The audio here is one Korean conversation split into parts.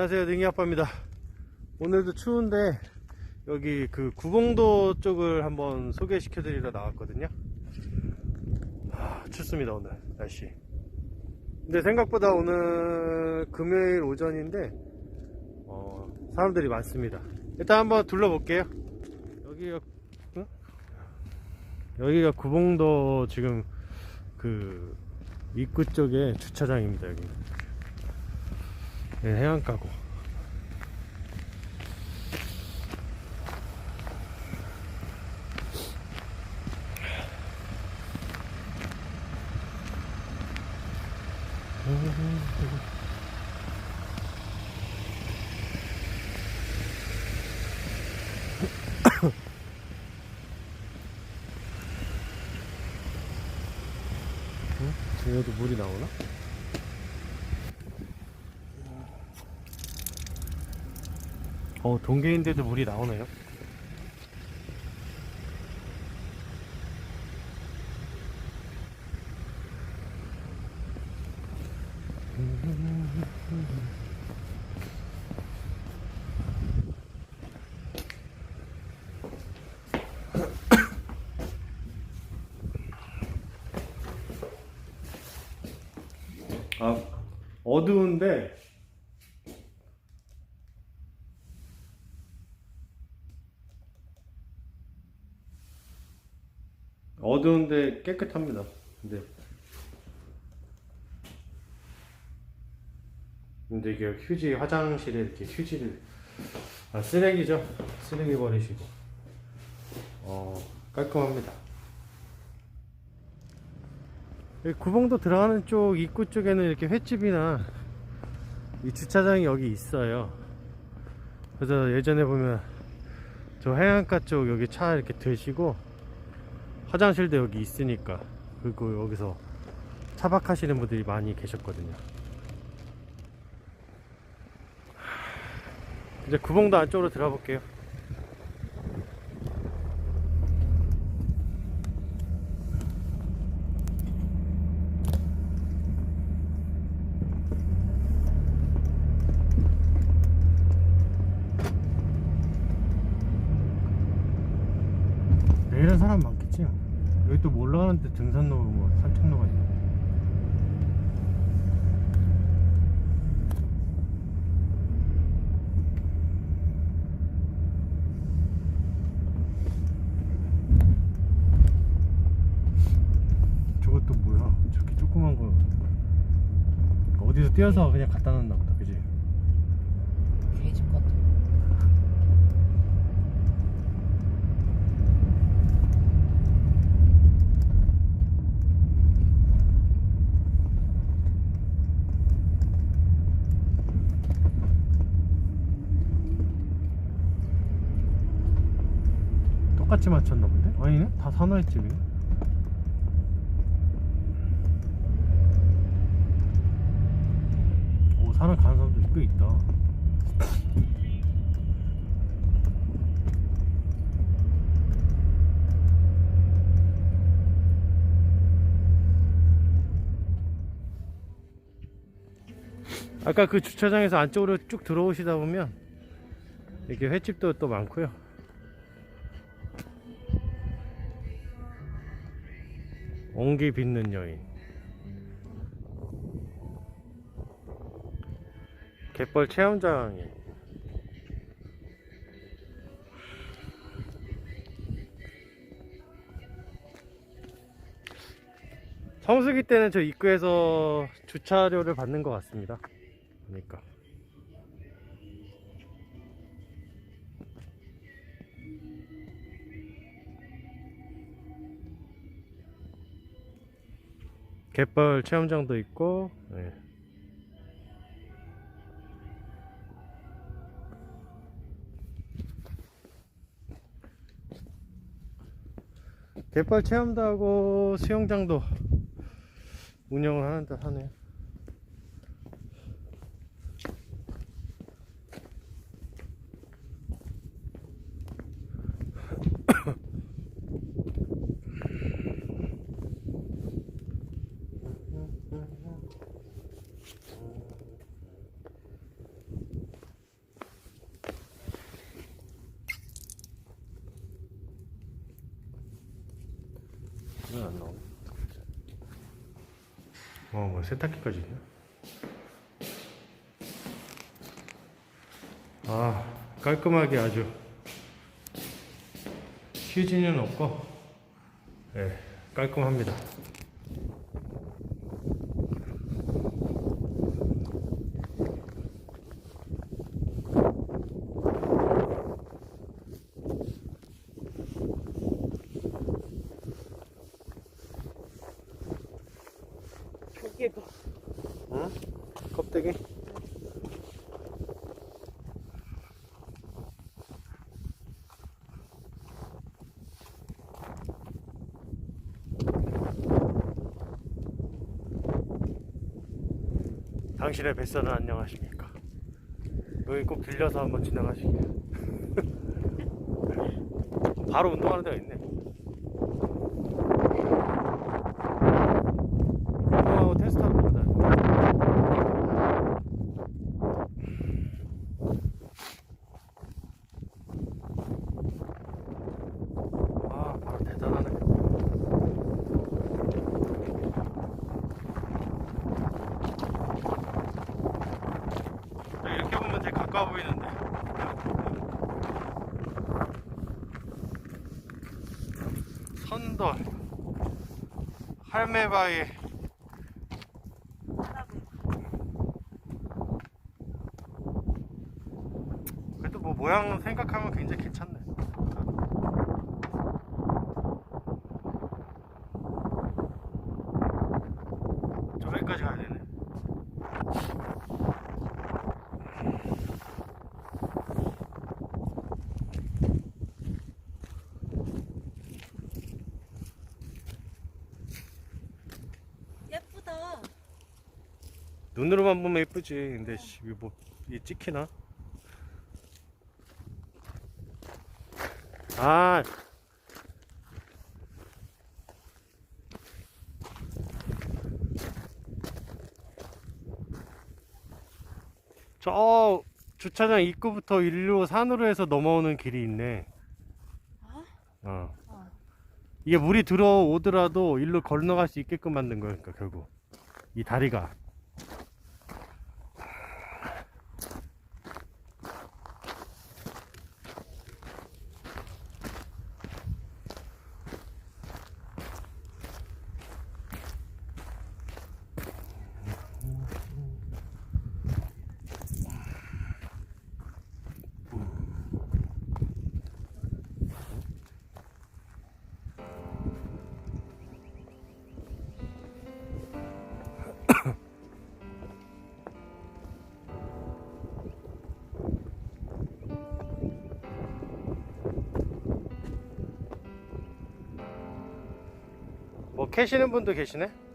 안녕하세요. 능이 아빠입니다. 오늘도 추운데 여기 그 구봉도 쪽을 한번 소개시켜 드리러 나왔거든요. 아, 춥습니다 오늘 날씨. 근데 생각보다 오늘 금요일 오전인데 어, 사람들이 많습니다. 일단 한번 둘러볼게요. 여기가 응? 여기가 구봉도 지금 그 입구 쪽에 주차장입니다 여기. 네, 해안가고 응? 지금도 물이 나오나? 어, 동계인데도 물이 나오네요. 아, 어두운데 어두운데 깨끗합니다. 근데 근데 이게 휴지 화장실에 이렇게 휴지를 아 쓰레기죠. 쓰레기 버리시고 어 깔끔합니다. 구봉도 들어가는 쪽 입구 쪽에는 이렇게 횟집이나 이 주차장이 여기 있어요. 그래서 예전에 보면 저 해안가 쪽 여기 차 이렇게 드시고 화장실도 여기 있으니까 그리고 여기서 차박하시는 분들이 많이 계셨거든요. 이제 구봉도 안쪽으로 들어가 볼게요. 내일은 사람 많겠지? 여기 또 올라가는데 등산로 뭐 산책로가 있네. 저것도 뭐야? 저렇게 조그만 거 어디서 띄어서 그냥 갖다 놨나 보다, 똑같이 맞췄나 본데? 아니네? 다 산호의 집이네. 오, 산을 가는 사람도 꽤 있다. 아까 그 주차장에서 안쪽으로 쭉 들어오시다 보면 이렇게 횟집도 또 많고요. 옹기 빚는 여인. 갯벌 체험장이 성수기 때는 저 입구에서 주차료를 받는 것 같습니다. 그러니까 갯벌 체험장도 있고 네. 갯벌 체험도 하고 수영장도 운영을 하는 듯 하네요 어, 뭐 세탁기까지 있네. 아, 깔끔하게 아주 휴지는 없고, 예, 깔끔합니다. 당신의 뱃살은 안녕하십니까? 여기 꼭 들려서 한번 지나가시길. 바로 운동하는 데가 있네. 운동하고 테스트하러 가자. 아, 바로 대단하네. 이렇게 보면 되게 가까워 보이는데. 선돌, 할매바위. 그래도 뭐 모양 생각하면 굉장히 괜찮네. 저기까지 가야 되네. 예쁘다. 눈으로만 보면 예쁘지. 근데 씨, 이게 뭐, 이 찍히나? 아. 저 주차장 입구부터 일로 산으로 해서 넘어오는 길이 있네. 아? 어. 어. 이게 물이 들어오더라도 일로 건너갈 수 있게끔 만든 거니까 결국 이 다리가 캐시는 분도 계시네.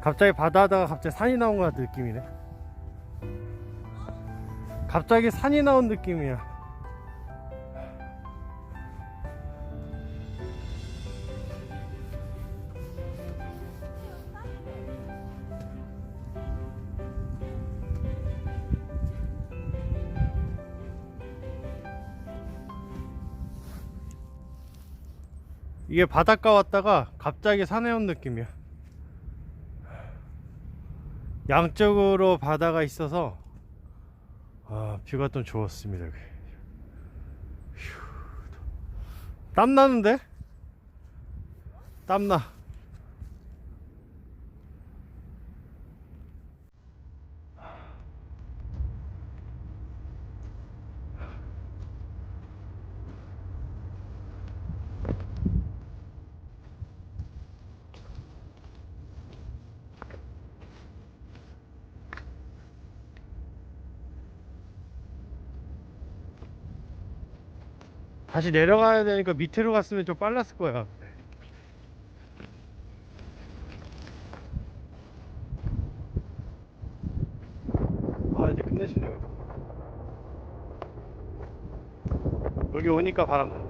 갑자기 바다하다가 갑자기 산이 나온 것 같은 느낌이네. 갑자기 산이 나온 느낌이야. 이게 바닷가 왔다가 갑자기 산에 온 느낌이야. 양쪽으로 바다가 있어서 아, 뷰가 좀 좋았습니다. 여기. 휴. 땀 나는데? 땀 나. 다시 내려가야 되니까 밑으로 갔으면 좀 빨랐을 거야. 아 이제 끝내시네요. 여기 오니까 바람.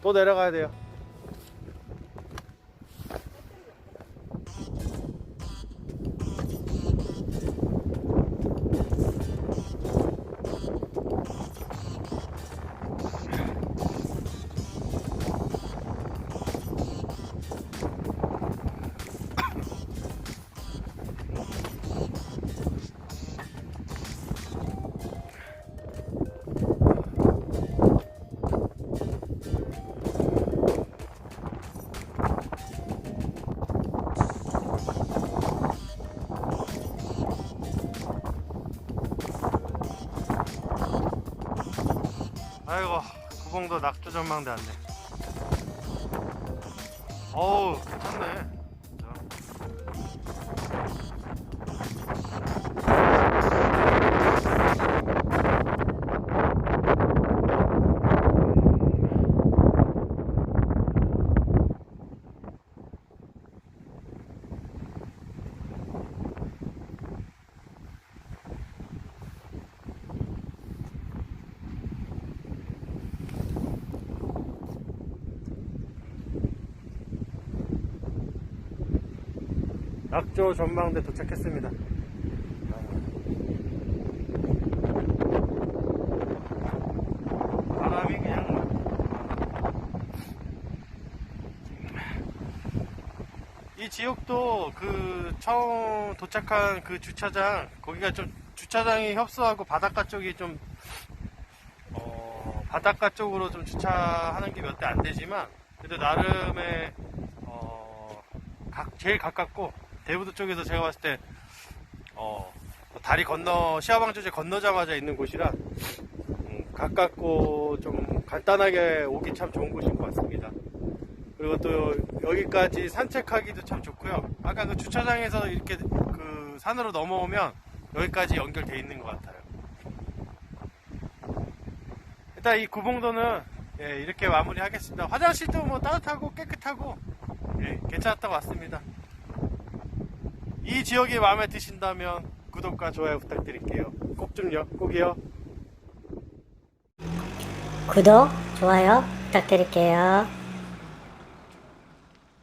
또 내려가야 돼요. 아이고 구봉도 낙조 전망대 왔네. 어우 괜찮네. 낙조 전망대 도착했습니다. 바람이 그냥 이 지역도 그 처음 도착한 그 주차장 거기가 좀 주차장이 협소하고 바닷가 쪽이 좀 어, 바닷가 쪽으로 좀 주차하는 게 몇 대 안 되지만 그래도 나름의 어, 각- 제일 가깝고 대부도 쪽에서 제가 봤을 때 어, 다리 건너 시아방조제 건너자마자 있는 곳이라 음, 가깝고 좀 간단하게 오기 참 좋은 곳인 것 같습니다. 그리고 또 여기까지 산책하기도 참 좋고요. 아까 그 주차장에서 이렇게 그 산으로 넘어오면 여기까지 연결돼 있는 것 같아요. 일단 이 구봉도는 예, 이렇게 마무리하겠습니다. 화장실도 뭐 따뜻하고 깨끗하고 예, 괜찮았다고 왔습니다. 이 지역이 마음에 드신다면 구독과 좋아요 부탁드릴게요. 꼭 좀요, 꼭이요. 구독, 좋아요 부탁드릴게요.